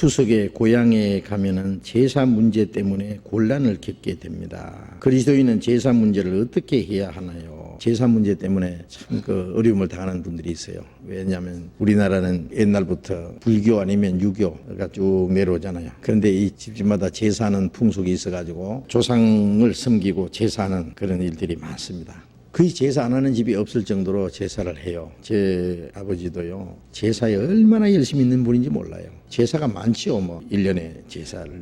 추석에 고향에 가면은 제사 문제 때문에 곤란을 겪게 됩니다. 그리스도인은 제사 문제를 어떻게 해야 하나요? 제사 문제 때문에 참 그 어려움을 당하는 분들이 있어요. 왜냐하면 우리나라는 옛날부터 불교 아니면 유교가 쭉 내려오잖아요. 그런데 이 집집마다 제사하는 풍속이 있어가지고 조상을 섬기고 제사하는 그런 일들이 많습니다. 거의 제사 안 하는 집이 없을 정도로 제사를 해요. 제 아버지도요, 제사에 얼마나 열심히 있는 분인지 몰라요. 제사가 많지요, 뭐. 1년에 제사를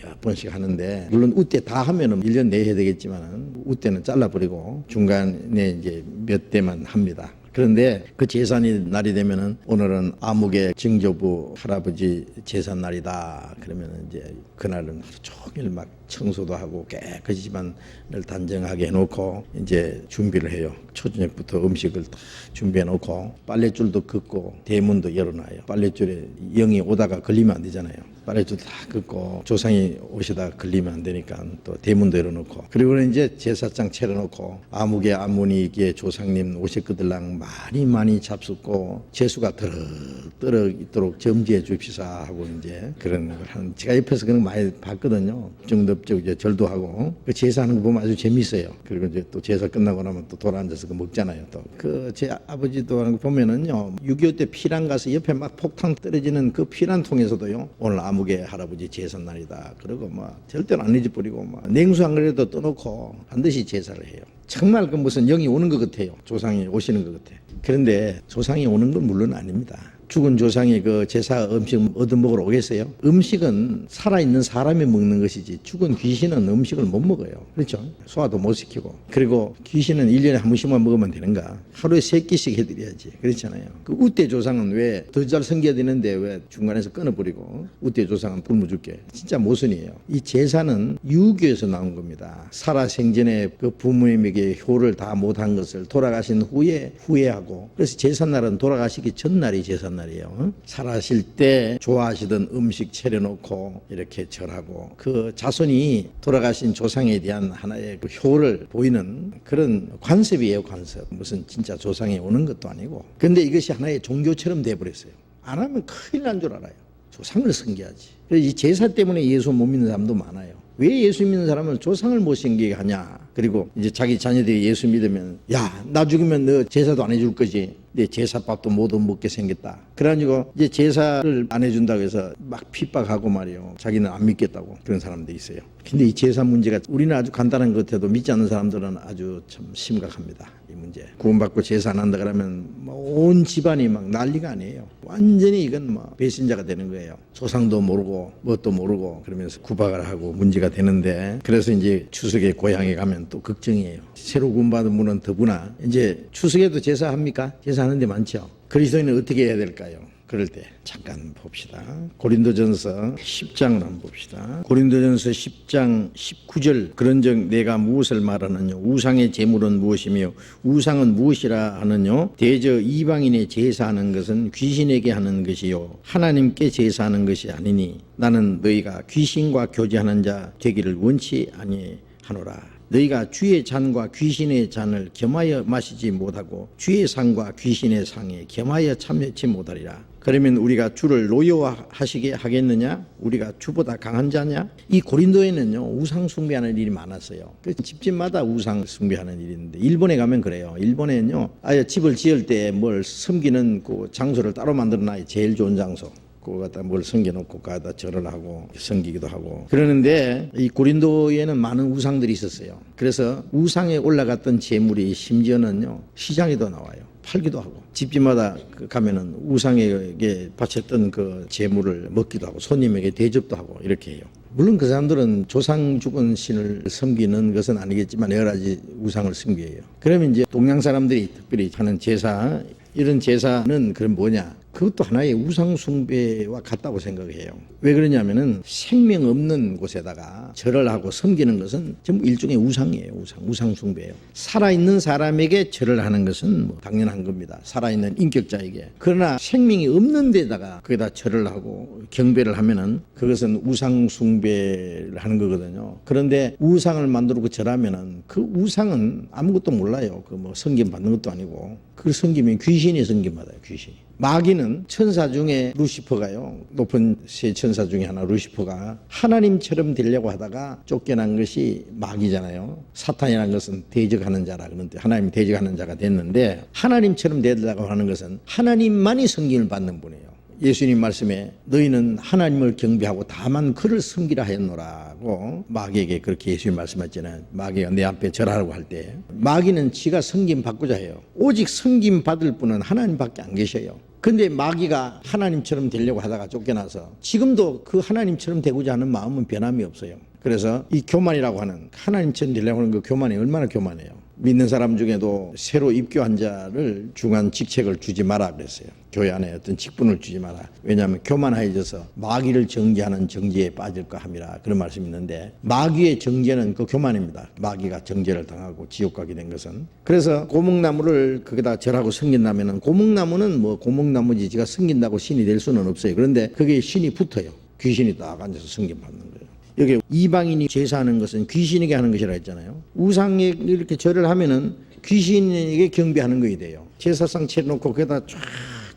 몇 번씩 하는데, 물론 우때 다 하면은 1년 내에 해야 되겠지만, 우때는 잘라버리고, 중간에 이제 몇 대만 합니다. 그런데 그 제산이 날이 되면은 오늘은 아무개 증조부 할아버지 제산 날이다. 그러면은 이제 그날은 종일 막 청소도 하고 깨끗이 집안을 단정하게 해놓고 이제 준비를 해요. 초저녁부터 음식을 다 준비해 놓고 빨랫줄도 긋고 대문도 열어놔요. 빨랫줄에 영이 오다가 걸리면 안 되잖아요. 빨래줄 다 긋고 조상이 오시다 걸리면 안 되니까 또 대문도 열어놓고 그리고 이제 제사장 차려놓고 아무개 아무니께 조상님 오셨거들랑 많이 많이 잡숫고 재수가 더럭더럭 있도록 점지해 줍시사 하고 이제 그런 걸 하는 제가 옆에서 그런 거 많이 봤거든요. 정덥적 이제 절도 하고 그 제사하는 거 보면 아주 재밌어요. 그리고 이제 또 제사 끝나고 나면 또 돌아 앉아서 그 먹잖아요. 또 그 제 아버지도 하는 거 보면은요 6.25 때 피란 가서 옆에 막 폭탄 떨어지는 그 피란 통에서도요 오늘 개 할아버지 제삿 날이다. 그러고 막 절대로 안 잊어버리고 막 냉수 한 그릇도 떠놓고 반드시 제사를 해요. 정말 그 무슨 영이 오는 것 같아요. 조상이 오시는 것 같아. 그런데 조상이 오는 건 물론 아닙니다 죽은 조상이 그 제사 음식 얻어먹으러 오겠어요? 음식은 살아있는 사람이 먹는 것이지 죽은 귀신은 음식을 못 먹어요. 그렇죠? 소화도 못 시키고. 그리고 귀신은 1년에 한 번씩만 먹으면 되는가? 하루에 세 끼씩 해드려야지. 그렇잖아요. 그 우대 조상은 왜 더 잘 섬겨야 되는데 왜 중간에서 끊어버리고 우대 조상은 굶어 줄게. 진짜 모순이에요. 이 제사는 유교에서 나온 겁니다. 살아 생전에 그 부모님에게 효를 다 못한 것을 돌아가신 후에 후회하고 그래서 제삿날은 돌아가시기 전날이 제삿 날이에요. 살아실 때 좋아하시던 음식 차려놓고 이렇게 절하고 그 자손이 돌아가신 조상에 대한 하나의 그 효를 보이는 그런 관습이에요, 관습. 무슨 진짜 조상이 오는 것도 아니고. 근데 이것이 하나의 종교처럼 돼버렸어요. 안 하면 큰일 난 줄 알아요. 조상을 섬겨야지. 그래서 이 제사 때문에 예수 못 믿는 사람도 많아요. 왜 예수 믿는 사람은 조상을 못 섬기게 하냐? 그리고 이제 자기 자녀들이 예수 믿으면 야, 나 죽으면 너 제사도 안 해줄 거지. 내 제사밥도 못 먹게 생겼다. 그래가지고 이제 제사를 안 해준다고 해서 막 핍박하고 말이요. 자기는 안 믿겠다고 그런 사람도 있어요. 근데 이 제사 문제가 우리는 아주 간단한 것 같아도 믿지 않는 사람들은 아주 참 심각합니다. 이 문제. 구원받고 제사 안 한다 그러면 뭐온 집안이 막 난리가 아니에요. 완전히 이건 뭐 배신자가 되는 거예요. 조상도 모르고 뭣도 모르고 그러면서 구박을 하고 문제가 되는데 그래서 이제 추석에 고향에 가면 또 걱정이에요. 새로 구원받은 분은 더구나 이제 추석에도 제사합니까? 제사 하는 데 많죠. 그리스도인은 어떻게 해야 될까요? 그럴 때 잠깐 봅시다. 고린도전서 10장을 한번 봅시다. 고린도전서 10장 19절 그런즉 내가 무엇을 말하느냐 우상의 제물은 무엇이며 우상은 무엇이라 하느냐 대저 이방인의 제사하는 것은 귀신에게 하는 것이요 하나님께 제사하는 것이 아니니 나는 너희가 귀신과 교제하는 자 되기를 원치 아니하노라. 너희가 주의 잔과 귀신의 잔을 겸하여 마시지 못하고 주의 상과 귀신의 상에 겸하여 참여치 못하리라. 그러면 우리가 주를 노여워하시게 하겠느냐? 우리가 주보다 강한 자냐? 이 고린도에는요 우상 숭배하는 일이 많았어요. 그 집집마다 우상 숭배하는 있는데 일본에 가면 그래요. 일본에는요 아예 집을 지을 때 뭘 섬기는 그 장소를 따로 만들어놔요. 제일 좋은 장소. 그거 갖다 뭘 섬겨놓고 가다 절을 하고 섬기기도 하고 그러는데 이 고린도에는 많은 우상들이 있었어요. 그래서 우상에 올라갔던 재물이 심지어는요 시장에도 나와요. 팔기도 하고 집집마다 그 가면은 우상에게 바쳤던 그 재물을 먹기도 하고 손님에게 대접도 하고 이렇게 해요. 물론 그 사람들은 조상 죽은 신을 섬기는 것은 아니겠지만 여러 가지 우상을 섬겨요. 그러면 이제 동양 사람들이 특별히 하는 제사 이런 제사는 그럼 뭐냐? 그것도 하나의 우상 숭배와 같다고 생각해요. 왜 그러냐면은 생명 없는 곳에다가 절을 하고 섬기는 것은 전부 일종의 우상이에요. 우상, 우상 숭배예요. 살아있는 사람에게 절을 하는 것은 뭐 당연한 겁니다. 살아있는 인격자에게. 그러나 생명이 없는 데다가 거기다 절을 하고 경배를 하면은 그것은 우상 숭배를 하는 거거든요. 그런데 우상을 만들고 절하면은 그 우상은 아무것도 몰라요. 그뭐 성김 받는 것도 아니고 그 성김이 귀신이 성김 받아요. 귀신이. 마귀는 천사 중에 루시퍼가요. 높은 세 천사 중에 하나 루시퍼가 하나님처럼 되려고 하다가 쫓겨난 것이 마귀잖아요. 사탄이라는 것은 대적하는 자라 그런데 하나님 대적하는 자가 됐는데 하나님처럼 되려고 하는 것은 하나님만이 성김을 받는 분이에요. 예수님 말씀에 너희는 하나님을 경배하고 다만 그를 섬기라 하였노라고 마귀에게 그렇게 예수님 말씀하잖아요. 마귀가 내 앞에 절하라고 할 때 마귀는 지가 섬김 받고자 해요. 오직 섬김 받을 분은 하나님밖에 안 계셔요. 근데 마귀가 하나님처럼 되려고 하다가 쫓겨나서 지금도 그 하나님처럼 되고자 하는 마음은 변함이 없어요. 그래서 이 교만이라고 하는 하나님처럼 되려고 하는 그 교만이 얼마나 교만해요. 믿는 사람 중에도 새로 입교한 자를 중한 직책을 주지 마라 그랬어요. 교회 안에 어떤 직분을 주지 마라. 왜냐하면 교만해져서 마귀를 정죄하는 정죄에 빠질까 함이라 그런 말씀이 있는데 마귀의 정죄는 그 교만입니다. 마귀가 정죄를 당하고 지옥 가게 된 것은 그래서 고목나무를 거기다 절하고 섬긴다면은 고목나무는 뭐 고목나무지 지가 섬긴다고 신이 될 수는 없어요. 그런데 그게 신이 붙어요. 귀신이 딱 앉아서 섬김 받는 거예요. 여기 이방인이 제사하는 것은 귀신에게 하는 것이라 했잖아요. 우상에 이렇게 절을 하면은 귀신에게 경배하는 것이 돼요. 제사상 채놓고 거기다 쫙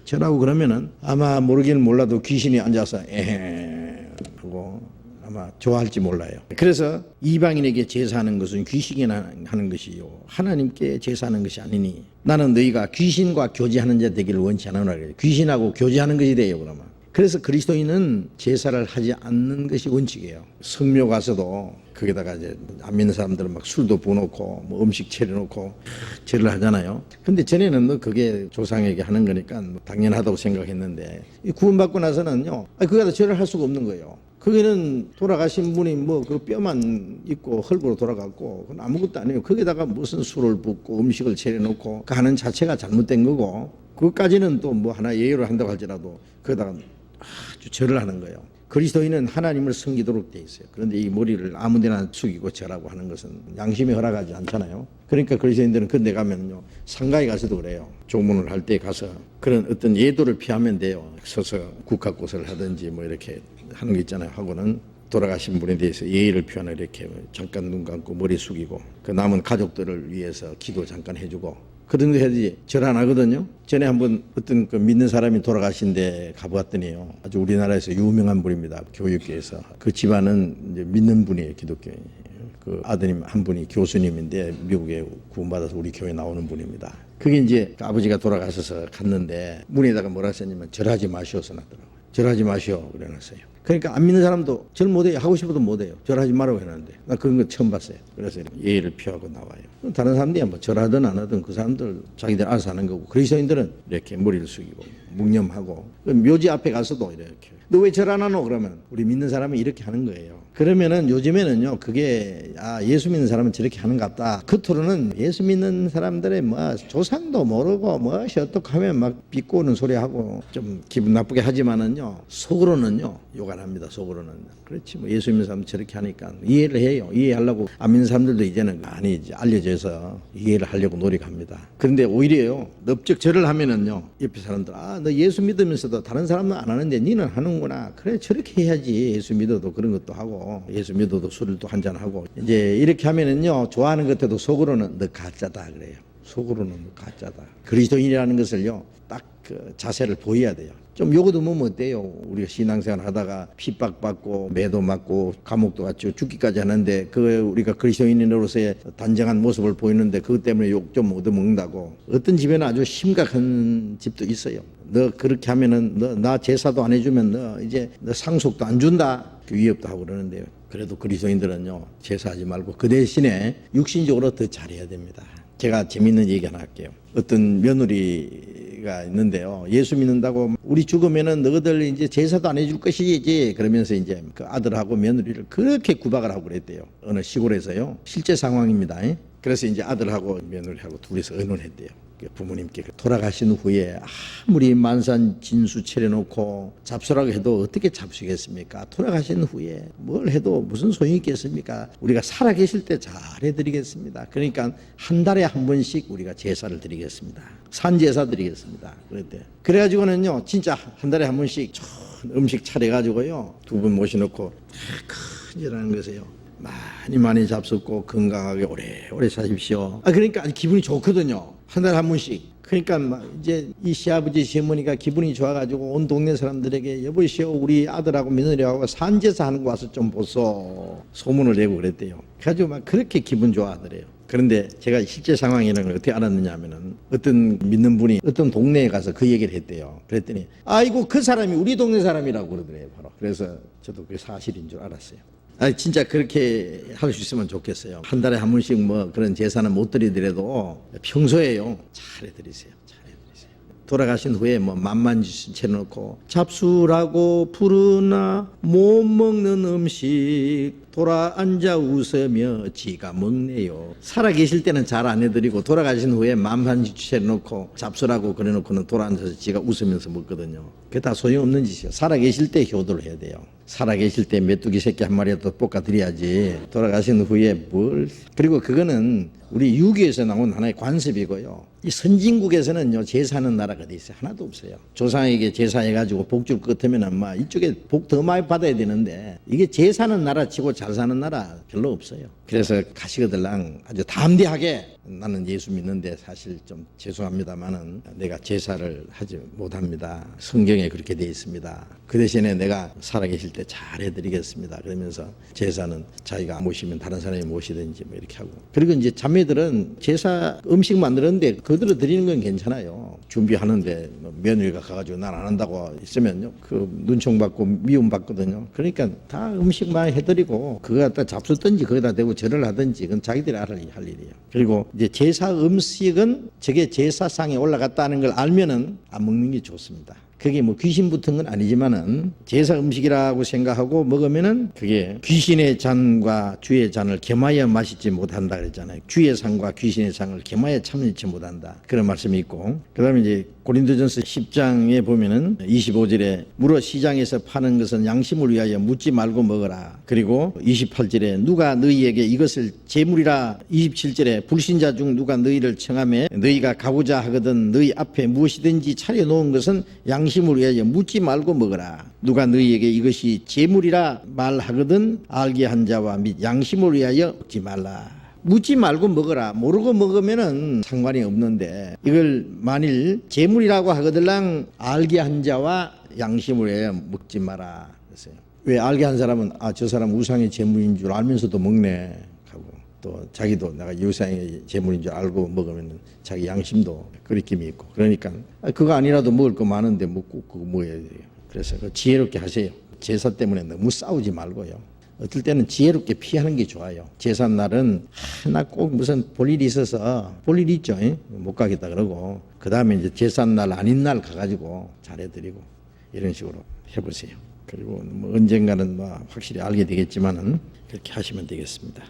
절하고 그러면은 아마 모르기는 몰라도 귀신이 앉아서 에헤 하고 아마 좋아할지 몰라요. 그래서 이방인에게 제사하는 것은 귀신이 하는 것이요. 하나님께 제사하는 것이 아니니 나는 너희가 귀신과 교제하는 자 되기를 원치 그래요. 귀신하고 교제하는 것이 돼요, 그러면. 그래서 그리스도인은 제사를 하지 않는 것이 원칙이에요. 성묘 가서도 거기다가 이제 안 믿는 사람들은 막 술도 부어놓고 뭐 음식 차려놓고 절을 하잖아요. 근데 전에는 뭐 그게 조상에게 하는 거니까 뭐 당연하다고 생각했는데 이 구원받고 나서는요, 아니 거기다 절을 할 수가 없는 거예요. 거기는 돌아가신 분이 뭐 그 뼈만 있고 헐브로 돌아갔고 그건 아무것도 아니에요. 거기다가 무슨 술을 붓고 음식을 차려놓고 가는 자체가 잘못된 거고 그것까지는 또 뭐 하나 예의를 한다고 할지라도 거기다가 아주 절을 하는 거예요. 그리스도인은 하나님을 섬기도록 돼 있어요. 그런데 이 머리를 아무데나 숙이고 절하고 하는 것은 양심이 허락하지 않잖아요. 그러니까 그리스도인들은 그데 가면요 상가에 가서도 그래요. 조문을 할 때 가서 그런 어떤 예도를 피하면 돼요. 서서 국화꽃을 하든지 뭐 이렇게 하는 거 있잖아요. 하고는 돌아가신 분에 대해서 예의를 표하는 이렇게 잠깐 눈 감고 머리 숙이고 그 남은 가족들을 위해서 기도 잠깐 해주고 그 정도 해야지 절 안 하거든요. 전에 한번 어떤 그 믿는 사람이 돌아가신 데 가보았더니요. 아주 우리나라에서 유명한 분입니다. 교육계에서. 그 집안은 이제 믿는 분이에요. 기독교인. 그 아드님 한 분이 교수님인데 미국에 구원받아서 우리 교회 나오는 분입니다. 그게 이제 그 아버지가 돌아가셔서 갔는데 문에다가 뭐라 썼냐면 절하지 마시오서 놨더라고요. 절하지 마시오 그래놨어요. 그러니까 안 믿는 사람도 절 못해요. 하고 싶어도 못해요. 절하지 말라고 해놨는데 나 그런 거 처음 봤어요. 그래서 예의를 표하고 나와요. 다른 사람들이 뭐 절하든 안 하든 그 사람들 자기들 알아서 하는 거고 그리스도인들은 이렇게 머리를 숙이고 묵념하고 그 묘지 앞에 가서도 이렇게 너 왜 절 안 하노? 그러면 우리 믿는 사람은 이렇게 하는 거예요. 그러면은 요즘에는요, 그게, 아, 예수 믿는 사람은 저렇게 하는 것 같다. 겉으로는 예수 믿는 사람들의 뭐, 조상도 모르고, 무엇이 어떻게 하면 막 비꼬는 소리 하고 좀 기분 나쁘게 하지만은요, 속으로는요, 욕안 합니다, 속으로는. 그렇지, 뭐, 예수 믿는 사람 저렇게 하니까 이해를 해요. 이해하려고 안 믿는 사람들도 이제는 많이 알려져서 이해를 하려고 노력합니다. 그런데 오히려요, 넙적 절을 하면은요, 옆에 사람들, 아, 너 예수 믿으면서도 다른 사람은 안 하는데 니는 하는구나. 그래, 저렇게 해야지. 예수 믿어도 그런 것도 하고. 예수 믿어도 술을 또 한잔 하고 이제 이렇게 하면은요 좋아하는 것 같아도 속으로는 너 가짜다 그래요. 속으로는 너 가짜다. 그리스도인이라는 것을요 딱 그 자세를 보여야 돼요. 좀 요거도 뭐 어때요? 우리가 신앙생활 하다가 핍박받고 매도 맞고 감옥도 갔죠. 죽기까지 하는데 그 우리가 그리스도인으로서의 단정한 모습을 보이는데 그것 때문에 욕 좀 얻어먹는다고 어떤 집에는 아주 심각한 집도 있어요. 너 그렇게 하면은 너 나 제사도 안 해주면 너 이제 너 상속도 안 준다. 위협도 하고 그러는데요. 그래도 그리스도인들은요 제사하지 말고 그 대신에 육신적으로 더 잘해야 됩니다. 제가 재밌는 얘기 하나 할게요. 어떤 며느리가 있는데요. 예수 믿는다고 우리 죽으면은 너희들 이제 제사도 안 해줄 것이지 그러면서 이제 그 아들하고 며느리를 그렇게 구박을 하고 그랬대요. 어느 시골에서요. 실제 상황입니다. 그래서 이제 아들하고 며느리하고 둘이서 의논했대요. 부모님께 돌아가신 후에 아무리 만산 진수 차려놓고 잡수라고 해도 어떻게 잡수겠습니까? 돌아가신 후에 뭘 해도 무슨 소용이 있겠습니까? 우리가 살아계실 때 잘해드리겠습니다. 그러니까 한 달에 한 번씩 우리가 제사를 드리겠습니다. 산제사 드리겠습니다. 그랬대. 그래가지고는요, 진짜 한 달에 한 번씩 좋은 음식 차려가지고요, 두 분 모셔놓고 큰일하는 것이에요. 많이 많이 잡숫고 건강하게 오래오래 사십시오. 아 그러니까 기분이 좋거든요. 한 달에 한 번씩 그러니까 막 이제 이 시아버지 시어머니가 기분이 좋아가지고 온 동네 사람들에게 여보시오 우리 아들하고 며느리하고 산제사 하는 거 와서 좀 보소 소문을 내고 그랬대요. 그래가지고 막 그렇게 기분 좋아하더래요. 그런데 제가 실제 상황이라는 걸 어떻게 알았느냐 하면은 어떤 믿는 분이 어떤 동네에 가서 그 얘기를 했대요. 그랬더니 아이고 그 사람이 우리 동네 사람이라고 그러더래요. 바로. 그래서 저도 그게 사실인 줄 알았어요. 아 진짜 그렇게 할 수 있으면 좋겠어요. 한 달에 한 번씩 뭐 그런 제사는 못 드리더라도 평소에요. 잘 해드리세요. 잘 해드리세요. 돌아가신 후에 뭐 맘만 채놓고 잡수라고 부르나 못 먹는 음식 돌아 앉아 웃으며 지가 먹네요. 살아 계실 때는 잘 안 해드리고 돌아가신 후에 맘만 채놓고 잡수라고 그래놓고는 돌아 앉아서 지가 웃으면서 먹거든요. 그게 다 소용없는 짓이에요. 살아 계실 때 효도를 해야 돼요. 살아 계실 때 메뚜기 새끼 한 마리라도 볶아 드려야지. 돌아가신 후에 뭘 그리고 그거는 우리 유교에서 나온 하나의 관습이고요. 이 선진국에서는요 제사하는 나라가 어디 있어요? 하나도 없어요. 조상에게 제사해가지고 복 줄 것 같으면 아마 이쪽에 복 더 많이 받아야 되는데 이게 제사는 나라 치고 잘 사는 나라 별로 없어요. 그래서 가시거들랑 아주 담대하게 나는 예수 믿는데 사실 좀 죄송합니다만은 내가 제사를 하지 못합니다. 성경에 그렇게 돼 있습니다. 그 대신에 내가 살아계실 때 잘 해드리겠습니다. 그러면서 제사는 자기가 모시면 다른 사람이 모시든지 뭐 이렇게 하고 그리고 이제 자매들은 제사 음식 만드는데 그대로 드리는 건 괜찮아요. 준비하는데 뭐 며느리가 가가지고 난 안 한다고 있으면요 그 눈총 받고 미움 받거든요. 그러니까 다 음식만 해드리고 그거 갖다 잡수 든지 거기다 대고 절을 하든지 그건 자기들이 알아야 할 일이에요. 그리고 이제 제사 음식은 저게 제사상에 올라갔다는 걸 알면은 안 먹는 게 좋습니다. 그게 뭐 귀신 붙은 건 아니지만은 제사 음식이라고 생각하고 먹으면은 그게 귀신의 잔과 주의 잔을 겸하여 마시지 못한다 그랬잖아요. 주의 상과 귀신의 상을 겸하여 참여치 못한다. 그런 말씀이 있고 그다음에 이제 고린도전서 10장에 보면은 25절에 물어 시장에서 파는 것은 양심을 위하여 묻지 말고 먹어라. 그리고 28절에 누가 너희에게 이것을 제물이라 27절에 불신자 중 누가 너희를 청함에 너희가 가고자 하거든 너희 앞에 무엇이든지 차려 놓은 것은 양심을 위하여 묻지 말고 먹어라. 누가 너희에게 이것이 제물이라 말하거든 알게 한 자와 및 양심을 위하여 먹지 말라. 묻지 말고 먹어라. 모르고 먹으면은 상관이 없는데 이걸 만일 재물이라고 하거들랑 알게 한 자와 양심을 해 먹지 마라. 그랬어요. 왜 알게 한 사람은 아 저 사람 우상의 재물인 줄 알면서도 먹네 하고 또 자기도 내가 우상의 재물인 줄 알고 먹으면 자기 양심도 그리낌이 있고 그러니까 아, 그거 아니라도 먹을 거 많은데 먹고 그거 돼요. 그래서 그 지혜롭게 하세요. 제사 때문에 너무 싸우지 말고요. 어떨 때는 지혜롭게 피하는 게 좋아요. 제사 날은 하나 꼭 무슨 볼 일이 있어서 볼 일이 있죠. 예? 못 가겠다 그러고 그 다음에 이제 제사 날 아닌 날 가가지고 잘해드리고 이런 식으로 해보세요. 그리고 뭐 언젠가는 뭐 확실히 알게 되겠지만은 그렇게 하시면 되겠습니다.